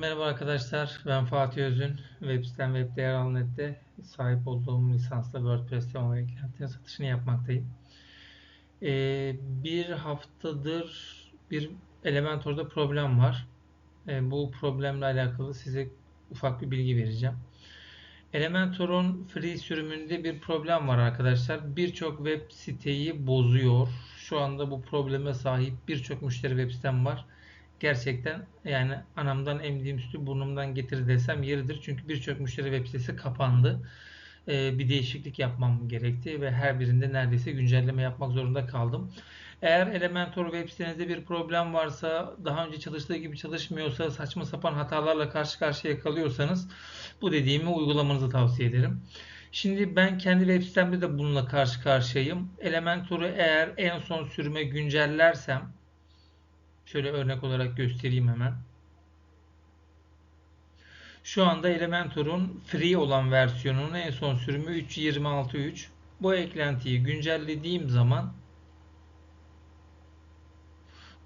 Merhaba arkadaşlar. Ben Fatih Özün. Web Web Değer sahip olduğum lisansla WordPress tema ve eklentilerin satışını yapmaktayım. Ee, bir haftadır bir Elementor'da problem var. Ee, bu problemle alakalı size ufak bir bilgi vereceğim. Elementor'un free sürümünde bir problem var arkadaşlar. Birçok web siteyi bozuyor. Şu anda bu probleme sahip birçok müşteri web sitem var gerçekten yani anamdan emdiğim sütü burnumdan getir desem yeridir. Çünkü birçok müşteri web sitesi kapandı. Ee, bir değişiklik yapmam gerekti ve her birinde neredeyse güncelleme yapmak zorunda kaldım. Eğer Elementor web sitenizde bir problem varsa, daha önce çalıştığı gibi çalışmıyorsa, saçma sapan hatalarla karşı karşıya kalıyorsanız bu dediğimi uygulamanızı tavsiye ederim. Şimdi ben kendi web sitemde de bununla karşı karşıyayım. Elementor'u eğer en son sürüme güncellersem Şöyle örnek olarak göstereyim hemen. Şu anda Elementor'un free olan versiyonunun en son sürümü 3.26.3. Bu eklentiyi güncellediğim zaman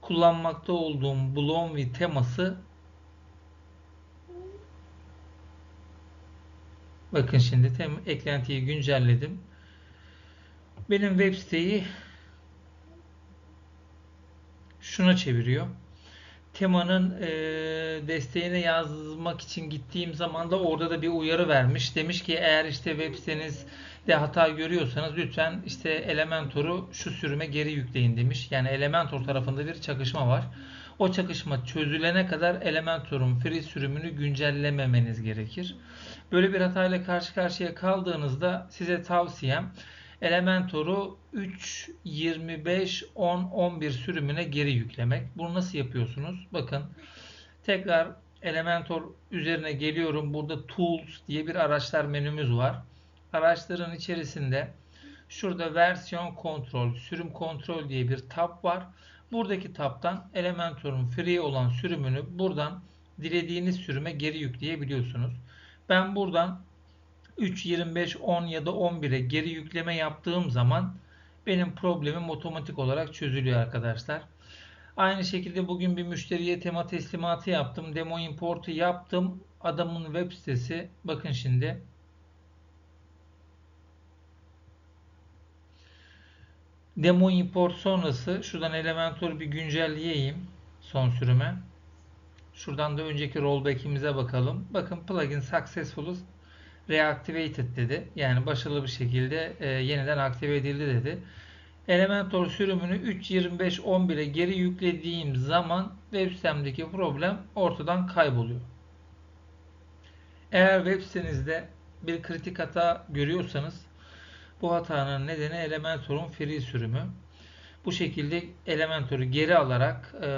kullanmakta olduğum Bloomsbury teması bakın şimdi tem eklentiyi güncelledim. Benim web siteyi şuna çeviriyor. Temanın e, desteğine yazmak için gittiğim zaman da orada da bir uyarı vermiş. Demiş ki eğer işte web sitenizde hata görüyorsanız lütfen işte Elementor'u şu sürüme geri yükleyin demiş. Yani Elementor tarafında bir çakışma var. O çakışma çözülene kadar Elementor'un free sürümünü güncellememeniz gerekir. Böyle bir hatayla karşı karşıya kaldığınızda size tavsiyem Elementor'u 3, 25, 10, 11 sürümüne geri yüklemek. Bunu nasıl yapıyorsunuz? Bakın tekrar Elementor üzerine geliyorum. Burada Tools diye bir araçlar menümüz var. Araçların içerisinde şurada versiyon kontrol, sürüm kontrol diye bir tab var. Buradaki tab'tan Elementor'un free olan sürümünü buradan dilediğiniz sürüme geri yükleyebiliyorsunuz. Ben buradan 3, 25, 10 ya da 11'e geri yükleme yaptığım zaman benim problemim otomatik olarak çözülüyor arkadaşlar. Aynı şekilde bugün bir müşteriye tema teslimatı yaptım. Demo importu yaptım. Adamın web sitesi bakın şimdi Demo import sonrası şuradan Elementor'u bir güncelleyeyim son sürüme. Şuradan da önceki rollback'imize bakalım. Bakın plugin successful reactivated dedi. Yani başarılı bir şekilde e, yeniden aktive edildi dedi. Elementor sürümünü 3.25.11'e geri yüklediğim zaman web sitemdeki problem ortadan kayboluyor. Eğer web sitenizde bir kritik hata görüyorsanız bu hatanın nedeni Elementor'un free sürümü. Bu şekilde Elementor'u geri alarak e,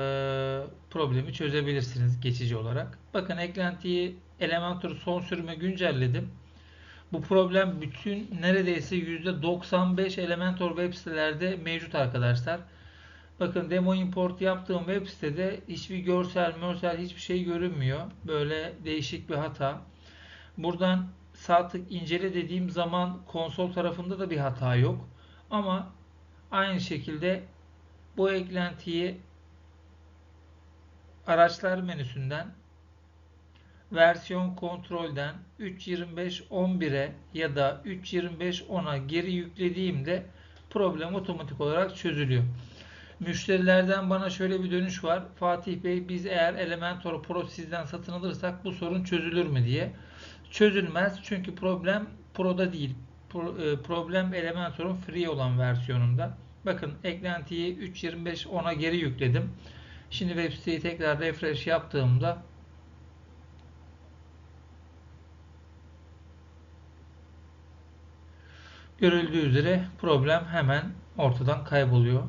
problemi çözebilirsiniz geçici olarak. Bakın eklentiyi Elementor son sürüme güncelledim. Bu problem bütün neredeyse %95 Elementor web sitelerde mevcut arkadaşlar. Bakın demo import yaptığım web sitede hiçbir görsel, mörsel hiçbir şey görünmüyor. Böyle değişik bir hata. Buradan sağ tık incele dediğim zaman konsol tarafında da bir hata yok. Ama aynı şekilde bu eklentiyi araçlar menüsünden versiyon kontrolden 3.25.11'e ya da 3.25.10'a geri yüklediğimde problem otomatik olarak çözülüyor. Müşterilerden bana şöyle bir dönüş var. Fatih Bey biz eğer Elementor Pro sizden satın alırsak bu sorun çözülür mü diye. Çözülmez çünkü problem Pro'da değil. E, problem Elementor'un free olan versiyonunda. Bakın eklentiyi 3.25.10'a geri yükledim. Şimdi web siteyi tekrar refresh yaptığımda Görüldüğü üzere problem hemen ortadan kayboluyor.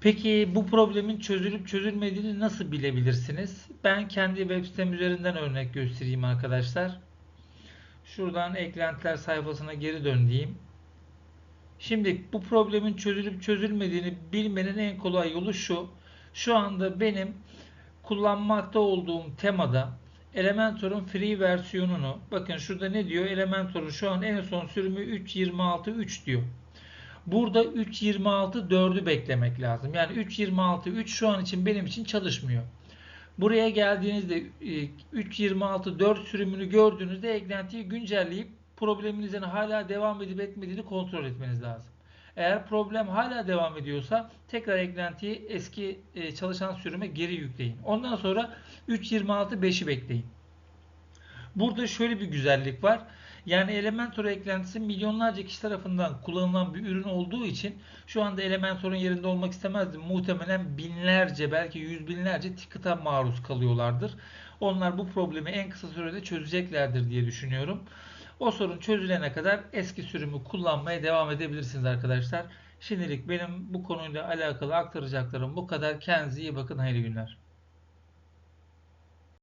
Peki bu problemin çözülüp çözülmediğini nasıl bilebilirsiniz? Ben kendi web sitem üzerinden örnek göstereyim arkadaşlar. Şuradan eklentiler sayfasına geri dön diyeyim. Şimdi bu problemin çözülüp çözülmediğini bilmenin en kolay yolu şu. Şu anda benim kullanmakta olduğum temada Elementor'un free versiyonunu bakın şurada ne diyor? Elementor'un şu an en son sürümü 3.26.3 diyor. Burada 3.26.4'ü beklemek lazım. Yani 3.26.3 şu an için benim için çalışmıyor. Buraya geldiğinizde e, 3.26 4 sürümünü gördüğünüzde eklentiyi güncelleyip probleminizin hala devam edip etmediğini kontrol etmeniz lazım. Eğer problem hala devam ediyorsa tekrar eklentiyi eski e, çalışan sürüme geri yükleyin. Ondan sonra 3.26 5'i bekleyin. Burada şöyle bir güzellik var. Yani Elementor eklentisi milyonlarca kişi tarafından kullanılan bir ürün olduğu için şu anda Elementor'un yerinde olmak istemezdim. Muhtemelen binlerce belki yüz binlerce ticket'a maruz kalıyorlardır. Onlar bu problemi en kısa sürede çözeceklerdir diye düşünüyorum. O sorun çözülene kadar eski sürümü kullanmaya devam edebilirsiniz arkadaşlar. Şimdilik benim bu konuyla alakalı aktaracaklarım bu kadar. Kendinize iyi bakın. Hayırlı günler.